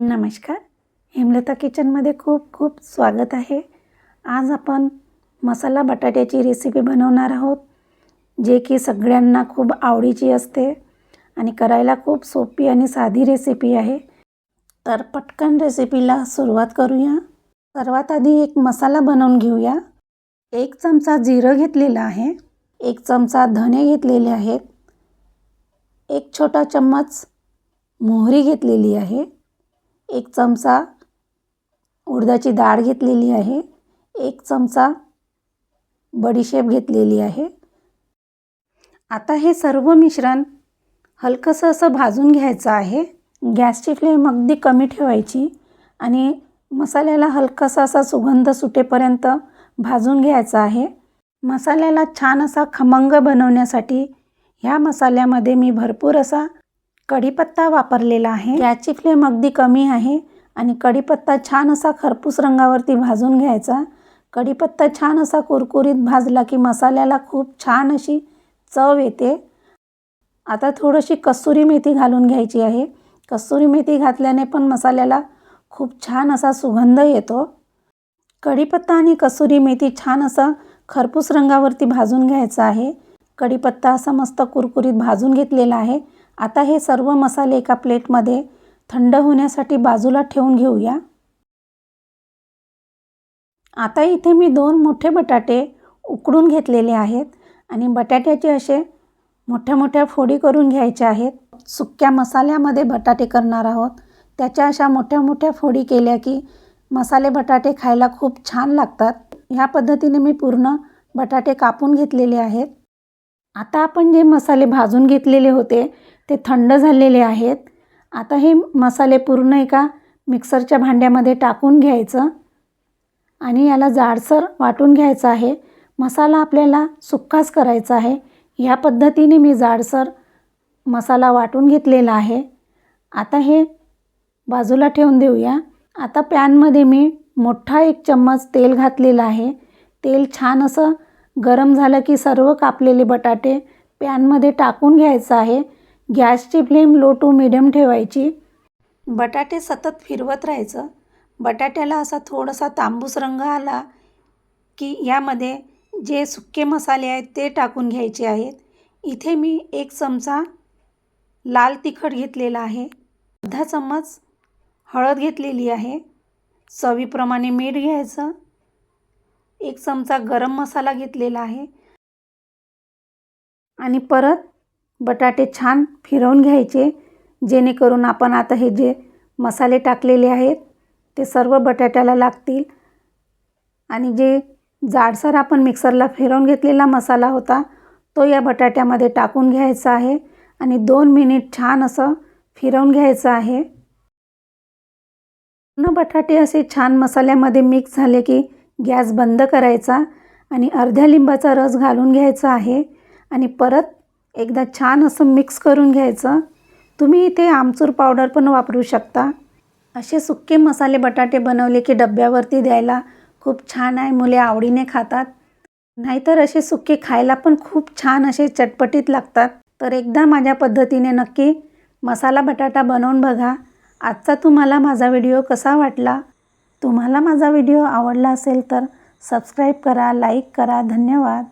नमस्कार. हेमलता किचनमध्ये खूप खूप स्वागत आहे. आज आपण मसाला बटाट्याची रेसिपी बनवणार आहोत जे की सगळ्यांना खूप आवडीची असते आणि करायला खूप सोपी आणि साधी रेसिपी आहे. तर पटकन रेसिपीला सुरुवात करूया. सर्वात आधी एक मसाला बनवून घेऊया. एक चमचा जिरं घेतलेलं आहे एक चमचा धने घेतलेले आहेत एक छोटा चम्मच मोहरी घेतलेली आहे एक चमचा उडदाची डाळ घेतलेली आहे. एक चमचा बडीशेप घेतलेली आहे. आता हे सर्व मिश्रण हलकंसं असं भाजून घ्यायचं आहे. गॅसची फ्लेम अगदी कमी ठेवायची आणि मसाल्याला हलकासा असा सुगंध सुटेपर्यंत भाजून घ्यायचा आहे. मसाल्याला छान असा खमंग बनवण्यासाठी ह्या मसाल्यामध्ये मी भरपूर असा कढीपत्ता वापरलेला आहे. याची फ्लेम अगदी कमी आहे आणि कढीपत्ता छान असा खरपूस रंगावरती भाजून घ्यायचा. कढीपत्ता छान असा कुरकुरीत भाजला की मसाल्याला खूप छान अशी चव येते. आता थोडीशी कसुरी मेथी घालून घ्यायची आहे. कसुरी मेथी घातल्याने पण मसाल्याला खूप छान असा सुगंध येतो. कढीपत्ता आणि कसुरी मेथी छान असं खरपूस रंगावरती भाजून घ्यायचं आहे. कढीपत्ता असा मस्त कुरकुरीत भाजून घेतलेला आहे. आता हे सर्व मसाले एका प्लेटमध्ये थंड होण्यासाठी बाजूला ठेवून घेऊया. आता इथे मी दोन मोठे बटाटे उकडून घेतलेले आहेत आणि बटाट्याचे असे मोठ्या मोठ्या फोडी करून घ्यायच्या आहेत. सुक्या मसाल्यामध्ये बटाटे करणार आहोत. त्याच्या अशा मोठ्या मोठ्या फोडी केल्या की मसाले बटाटे खायला खूप छान लागतात. ह्या पद्धतीने मी पूर्ण बटाटे कापून घेतलेले आहेत. आता आपण जे मसाले भाजून घेतलेले होते ते थंड झालेले आहेत. आता हे मसाले पूर्ण एका मिक्सरच्या भांड्यामध्ये टाकून घ्यायचं. आणि याला जाडसर वाटून घ्यायचं आहे. मसाला आपल्याला सुक्काच करायचा आहे. ह्या पद्धतीने मी जाडसर मसाला वाटून घेतलेला आहे. आता हे बाजूला ठेवून देऊया. आता पॅनमध्ये मी मोठा एक चम्मच तेल घातलेलं आहे. तेल छान असं गरम झालं की सर्व कापलेले बटाटे पॅनमध्ये टाकून घ्यायचं आहे. गॅसची फ्लेम लो टू मिडियम ठेवायची. बटाटे सतत फिरवत राहायचं. बटाट्याला असा थोडासा तांबूस रंग आला की यामध्ये जे सुके मसाले आहेत ते टाकून घ्यायचे आहेत. इथे मी एक चमचा लाल तिखट घेतलेला आहे. अर्धा चम्मच हळद घेतलेली आहे. चवीप्रमाणे मीठ घ्यायचं. एक चमचा गरम मसाला घेतलेला आहे. आणि परत बटाटे छान फिरवून घ्यायचे जेणेकरून आपण आता हे जे मसाले टाकलेले आहेत ते सर्व बटाट्याला लागतील. आणि जे जाडसर आपण मिक्सरला फिरवून घेतलेला मसाला होता तो या बटाट्यामध्ये टाकून घ्यायचा आहे. आणि दोन मिनिट छान असं फिरवून घ्यायचं आहे. पूर्ण बटाटे असे छान मसाल्यामध्ये मिक्स झाले की गॅस बंद करायचा आणि अर्ध्या लिंबाचा रस घालून घ्यायचा आहे. आणि परत एकदा छान असं मिक्स करून घ्यायचं. तुम्ही इथे आमचूर पावडर पण वापरू शकता. असे सुके मसाले बटाटे बनवले की डब्यावरती द्यायला खूप छान आहे मुले आवडीने खातात. नाहीतर असे सुके खायला पण खूप छान असे चटपटीत लागतात. तर एकदा माझ्या पद्धतीने नक्की मसाला बटाटा बनवून बघा. आजचा तुम्हाला माझा व्हिडिओ कसा वाटला? तुम्हाला माझा व्हिडिओ आवडला असेल तर सबस्क्राईब करा लाईक करा. धन्यवाद.